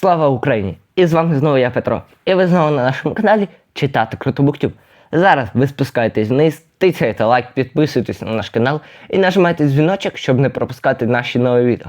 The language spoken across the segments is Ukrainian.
Слава Україні! І з вами знову я Петро. І ви знову на нашому каналі Читати Крутобуктюб. Зараз ви спускаєтесь вниз, тицяєте лайк, підписуйтесь на наш канал і нажимайте дзвіночок, щоб не пропускати наші нові відео.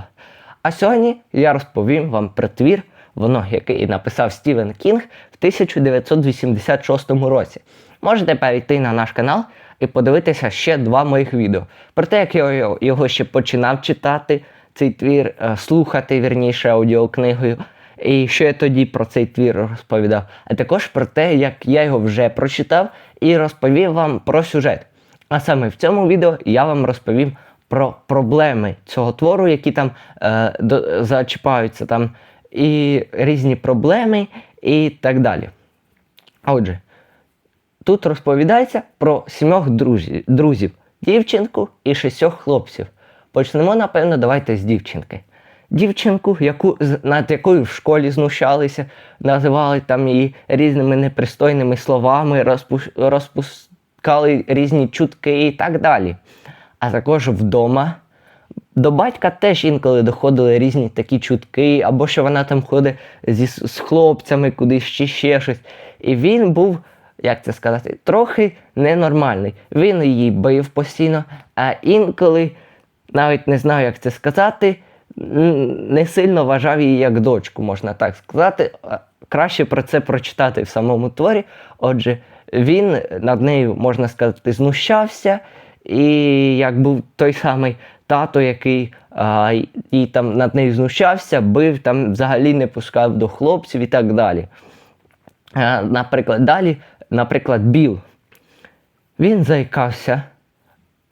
А сьогодні я розповім вам про твір, воно, який написав Стівен Кінг в 1986 році. Можете перейти на наш канал і подивитися ще два моїх відео. Про те, як я його- ще починав читати, цей твір, е, слухати вірніше аудіокнигою. І що я тоді про цей твір розповідав, а також про те, як я його вже прочитав і розповів вам про сюжет. А саме в цьому відео я вам розповім про проблеми цього твору, які там е, до, зачіпаються там, і різні проблеми, і так далі. Отже, тут розповідається про сімох друзів, дівчинку і шістьох хлопців. Почнемо, напевно, давайте з дівчинки. Дівчинку, яку, над якою в школі знущалися, називали там її різними непристойними словами, розпускали різні чутки і так далі. А також вдома до батька теж інколи доходили різні такі чутки, або що вона там ходить зі, з хлопцями кудись чи ще щось. І він був, як це сказати, трохи ненормальний. Він її бив постійно, а інколи, навіть не знаю, як це сказати, не сильно вважав її як дочку, можна так сказати. Краще про це прочитати в самому творі. Отже, він над нею, можна сказати, знущався. І як був той самий тато, який а, і там над нею знущався, бив, там взагалі не пускав до хлопців і так далі. А, наприклад, далі, наприклад, Біл. Він заїкався,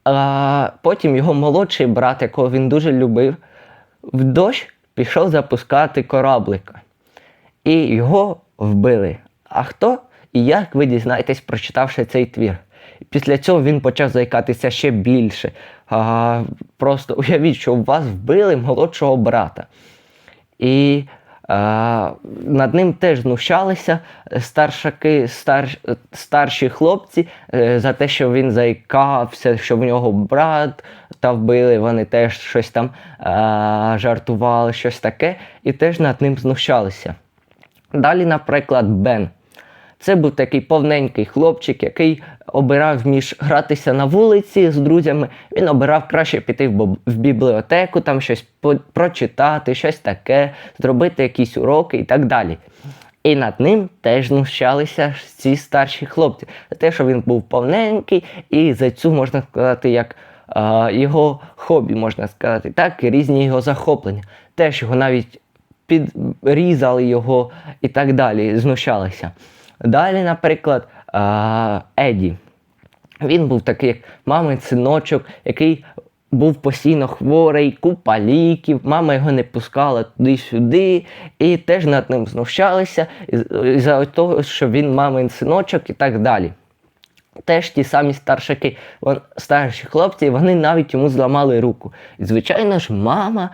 а потім його молодший брат, якого він дуже любив, в дощ пішов запускати кораблика. І його вбили. А хто і як ви дізнаєтесь, прочитавши цей твір? Після цього він почав заїкатися ще більше. А, просто уявіть, що вас вбили молодшого брата. І над ним теж знущалися старшаки, стар, старші хлопці е, за те, що він заїкався, що в нього брат та вбили, вони теж щось там жартували, щось таке, і теж над ним знущалися. Далі, наприклад, Бен. Це був такий повненький хлопчик, який обирав між гратися на вулиці з друзями. Він обирав краще піти в, бібліотеку, там щось прочитати, щось таке, зробити якісь уроки і так далі. І над ним теж знущалися ці старші хлопці. За те, що він був повненький, і за цю можна сказати, як а, його хобі, можна сказати, так, і різні його захоплення. Теж його навіть підрізали його і так далі, знущалися. Далі, наприклад, Еді. Він був такий, мамин синочок, який був постійно хворий, купа ліків, мама його не пускала туди-сюди, і теж над ним знущалися із-за того, що він мамин синочок і так далі. Теж ті самі старшаки, вон, старші хлопці, вони навіть йому зламали руку. І, звичайно ж, мама,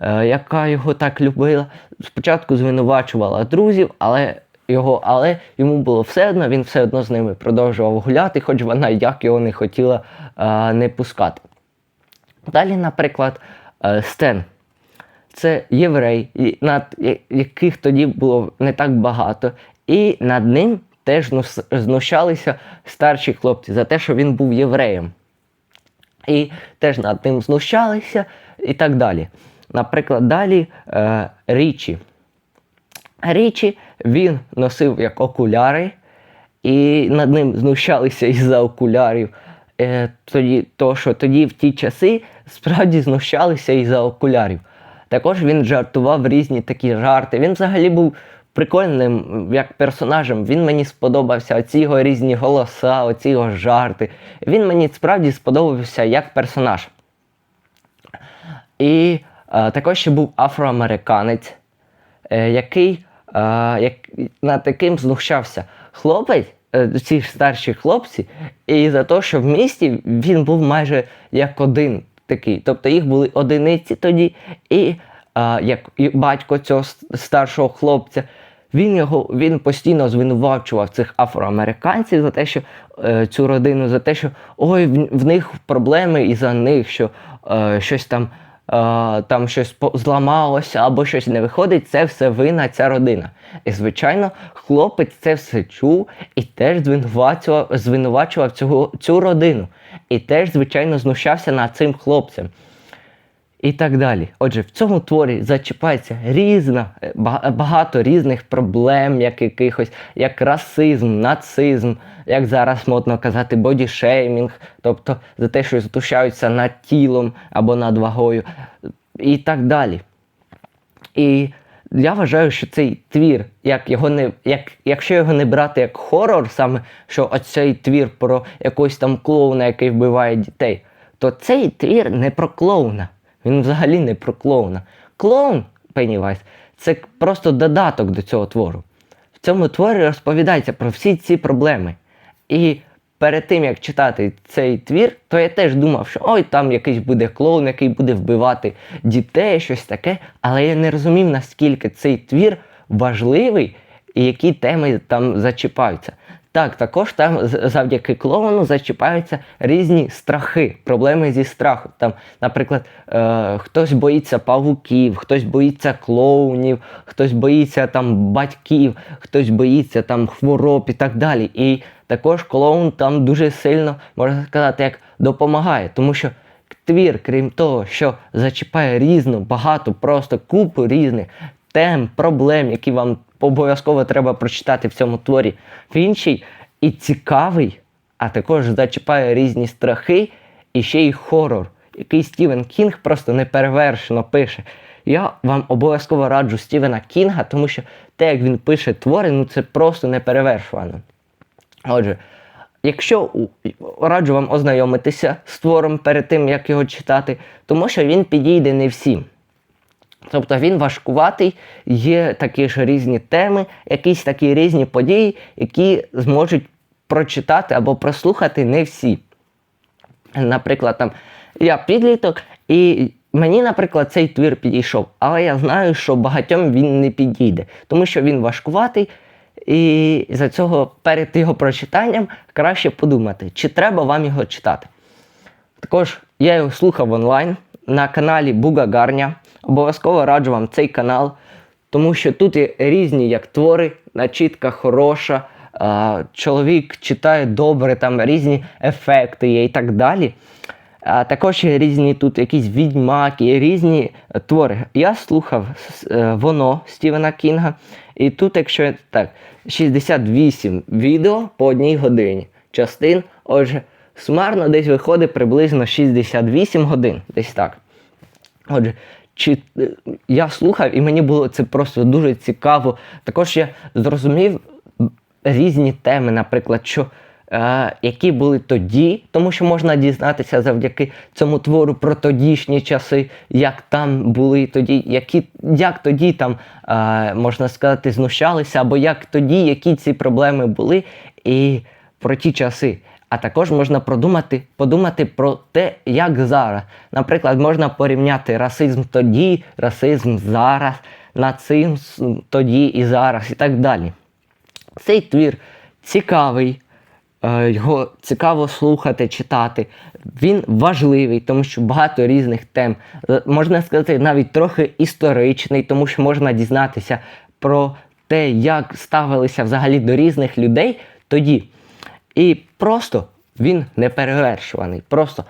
е, яка його так любила, спочатку звинувачувала друзів, але його, але йому було все одно, він все одно з ними продовжував гуляти, хоч вона як його не хотіла е, не пускати. Далі, наприклад, е, Стен. Це єврей, над яких тоді було не так багато. І над ним теж знущалися старші хлопці за те, що він був євреєм. І теж над ним знущалися і так далі. Наприклад, далі е, Річі. Річі він носив як окуляри, і над ним знущалися із-за окулярів. Е, тоді, то, що тоді в ті часи справді знущалися із-за окулярів. Також він жартував різні такі жарти. Він взагалі був прикольним як персонажем. Він мені сподобався, оці його різні голоса, оці його жарти. Він мені справді сподобався як персонаж. І е, також ще був афроамериканець, е, який як, над таким знущався. Хлопець, е, ці старші хлопці, і за те, що в місті він був майже як один такий. Тобто їх були одиниці тоді, і е, як і батько цього старшого хлопця. Він його він постійно звинувачував цих афроамериканців за те, що е, цю родину, за те, що ой, в, в них проблеми і за них, що е, щось там там щось зламалося або щось не виходить, це все вина ця родина. І, звичайно, хлопець це все чув і теж звинувачував, звинувачував цю, цю родину. І теж, звичайно, знущався над цим хлопцем. І так далі. Отже, в цьому творі зачіпається різна, е, багато різних проблем, як якихось, як расизм, нацизм, як зараз модно казати, бодішеймінг, тобто за те, що знущаються над тілом або над вагою, і так далі. І я вважаю, що цей твір, як його не, як, якщо його не брати як хорор, саме що оцей твір про якогось там клоуна, який вбиває дітей, то цей твір не про клоуна. Він взагалі не про клоуна. Клоун Пеннівайз це просто додаток до цього твору. В цьому творі розповідається про всі ці проблеми. І перед тим як читати цей твір, то я теж думав, що ой, там якийсь буде клоун, який буде вбивати дітей, щось таке. Але я не розумів, наскільки цей твір важливий і які теми там зачіпаються. Так, також там завдяки клоуну зачіпаються різні страхи, проблеми зі страху. Там, наприклад, е, хтось боїться павуків, хтось боїться клоунів, хтось боїться там батьків, хтось боїться там хвороб і так далі. І також клоун там дуже сильно, можна сказати, як допомагає, тому що твір, крім того, що зачіпає різну, багато, просто купу різних тем, проблем, які вам обов'язково треба прочитати в цьому творі. Ще і цікавий, а також зачіпає різні страхи і ще й хорор, який Стівен Кінг просто неперевершено пише. Я вам обов'язково раджу Стівена Кінга, тому що те, як він пише твори, ну це просто неперевершувано. Отже, якщо раджу вам ознайомитися з твором перед тим, як його читати, тому що він підійде не всім. Тобто він важкуватий, є такі ж різні теми, якісь такі різні події, які зможуть прочитати або прослухати не всі. Наприклад, там я підліток, і мені, наприклад, цей твір підійшов, але я знаю, що багатьом він не підійде, тому що він важкуватий, і за цього перед його прочитанням краще подумати, чи треба вам його читати. Також я його слухав онлайн на каналі Буга Гарня. Обов'язково раджу вам цей канал, тому що тут є різні як твори, начітка хороша, чоловік читає добре, там різні ефекти є і так далі. А також є різні тут якісь відьмаки, різні твори. Я слухав е, воно Стівена Кінга, і тут, якщо так, 68 відео по одній годині. Частин, отже, сумарно десь виходить приблизно 68 годин. Десь так. Отже, чи е, я слухав, і мені було це просто дуже цікаво. Також я зрозумів різні теми, наприклад, що. Е, які були тоді, тому що можна дізнатися завдяки цьому твору про тодішні часи, як там були тоді, які, як тоді там, е, можна сказати, знущалися, або як тоді, які ці проблеми були, і про ті часи. А також можна продумати, подумати про те, як зараз. Наприклад, можна порівняти расизм тоді, расизм зараз, нацизм тоді і зараз, і так далі. Цей твір цікавий, е, його цікаво слухати, читати. Він важливий, тому що багато різних тем. Е, Можна сказати, навіть трохи історичний, тому що можна дізнатися про те, як ставилися взагалі до різних людей тоді. І просто він не перевершуваний. Просто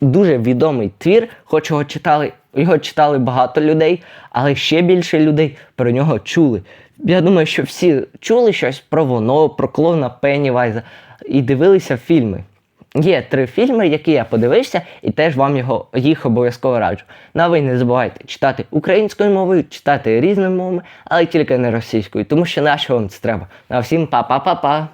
дуже відомий твір, хоч його читали, його читали багато людей, але ще більше людей про нього чули. Я думаю, що всі чули щось про воно, про клоуна Пеннівайза і дивилися фільми. Є три фільми, які я подивився, і теж вам його, їх обов'язково раджу. Ну а ви не забувайте читати українською мовою, читати різними мовами, але тільки не російською, тому що нащо вам це треба. На всім па-па-па-па!